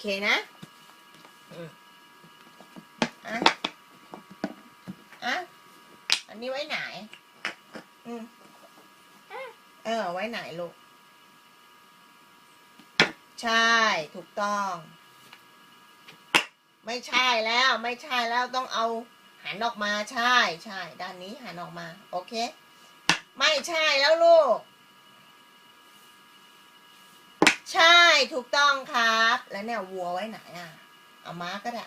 เคนะอืมอะ อะ อันนี้ไว้ไหน อืมเออ ไว้ไหนลูก ใช่ ถูกต้อง ไม่ใช่แล้ว ไม่ใช่แล้ว ต้องเอาหันออกมา ใช่ ใช่ ด้านนี้หันออกมา โอเค ไม่ใช่แล้วลูก ใช่ ถูกต้องครับ แล้วเนี่ยวัวไว้ไหนอะ เอาม้าก็ได้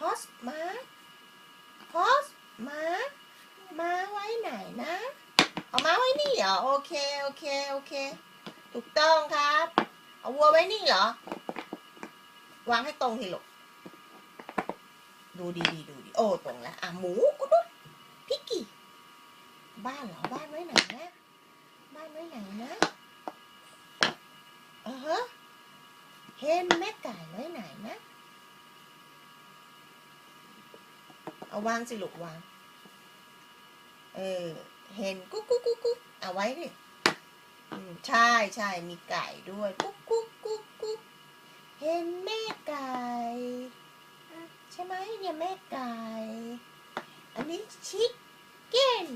ฮอสม้าฮอสม้าม้าไว้ไหนนะ เอาม้าไว้นี่เหรอ โอเค โอเค โอเค ถูกต้องครับ เอาวัวไว้นี่เหรอ วางให้ตรงทีหลกดูดีดีดูดี โอ้ ตรงแล้ว อะ หมูกุดุดพิกกี้ บ้านเหรอ บ้านไว้ไหนนะ บ้านไว้ไหนนะเออฮะ เห็นแม่ไก่ไว้ไหนนะเอาวางสิลูกวาง เออ เห็นกุ๊กกุ๊กกุ๊กกุ๊กเอาไว้ดิใช่ใช่มีไก่ด้วย กุ๊กกุ๊กกุ๊กกุ๊กเห็นแม่ไก่ ใช่ไหมเนี่ยแม่ไก่ อันนี้ชิคเก้น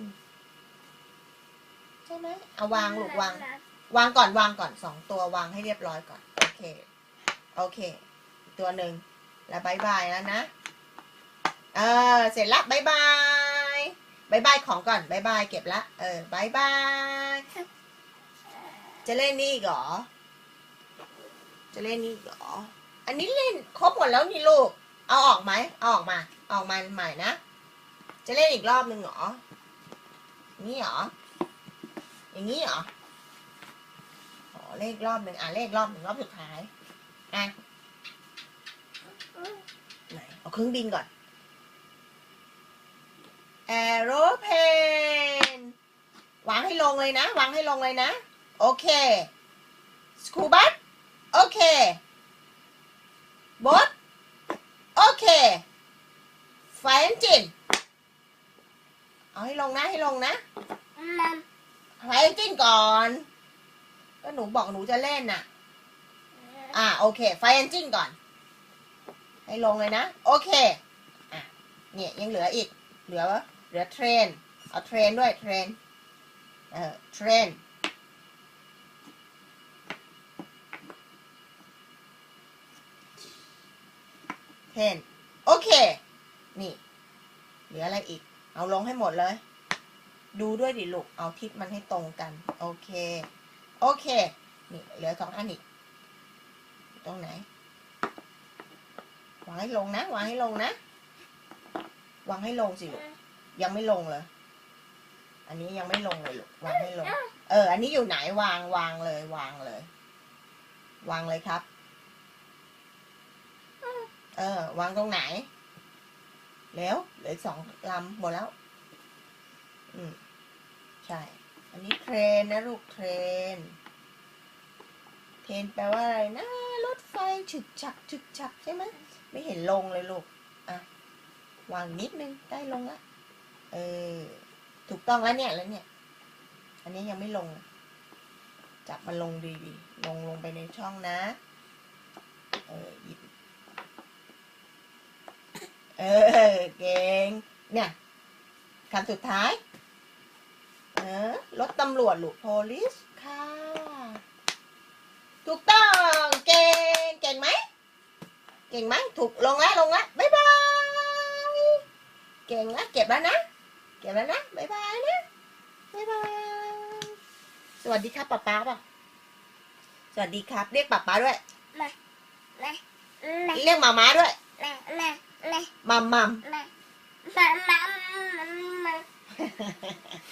ใช่ไหมเอาวางลูกวาง วางก่อนวางก่อนสองตัววางให้เรียบร้อยก่อน โอเค โอเค ตัวหนึ่งแล้วบายบายแล้วนะ เออ เสร็จละบายบายบายบายของก่อนบายบายเก็บละ เออบายบาย จะเล่นนี่อีกเหรอ จะเล่นนี่อีกเหรอ อันนี้เล่นครบหมดแล้วนี่ลูก เอาออกไหมเอาออกมา อออกมาใหม่นะ จะเล่นอีกรอบหนึ่งเหรอ นี่เหรอ อย่างนี้เหรอ อ๋อ เลขรอบหนึ่งอะเลขรอบหนึ่งรอบสุดท้าย อะไหนเอาเครื่องบินก่อน aeroplane วางให้ลงเลยนะ วางให้ลงเลยนะ โอเค school bus โอเค boat โอเค fire engine เอาให้ลงนะให้ลงนะ fire engine ก่อน ก็หนูบอกหนูจะเล่นน่ะ อ่าโอเค ไฟเอนจินก่อน ให้ลงเลยนะ โอเค อะเนี่ยยังเหลืออีก เหลือวะเหลือเทรน เอาเทรนด้วยเทรน เออเทรนเทรนโอเค นี่ เหลืออะไรอีก เอาลงให้หมดเลย ดูด้วยดิลูก เอาทิศมันให้ตรงกัน โอเค โอเค นี่เหลือสองอันอีก ตรงไหนวางให้ลงนะวางให้ลงนะวางให้ลงสิลูกยังไม่ลงเลยอันนี้ยังไม่ลงเลยลูกวางให้ลง เออ อันนี้อยู่ไหนวางวางเลยวางเลย วางเลยครับ เออ วางตรงไหน แล้วเหลือสองลำหมดแล้ว อืมใช่ อันนี้เทรนนะลูกเทรน เทรนแปลว่าอะไรนะ ฉึกฉักฉึกฉักใช่ไหมไม่เห็นลงเลยลูกอะวางนิดนึงใกล้ลงละเออถูกต้องแล้วเนี่ยแล้วเนี่ย อันนี้ยังไม่ลง จับมันลงดีๆลงลงไปในช่องนะ เออหยิบเออเก่งเนี่ยคำสุดท้าย เออรถตำรวจลูก police ค่ะ ถูกต้องเก่ เก่งไหมถูกลงแล้วลงแล้วบ๊ายบาย เก่งแล้วเก็บแล้วนะ เก็บแล้วนะบ๊ายบายนะบ๊ายบาย สวัสดีครับป๊าป๊าป่ะสวัสดีครับ เรียกป๊าป๊าด้วยเรียกมาม้าด้วยมัมมัม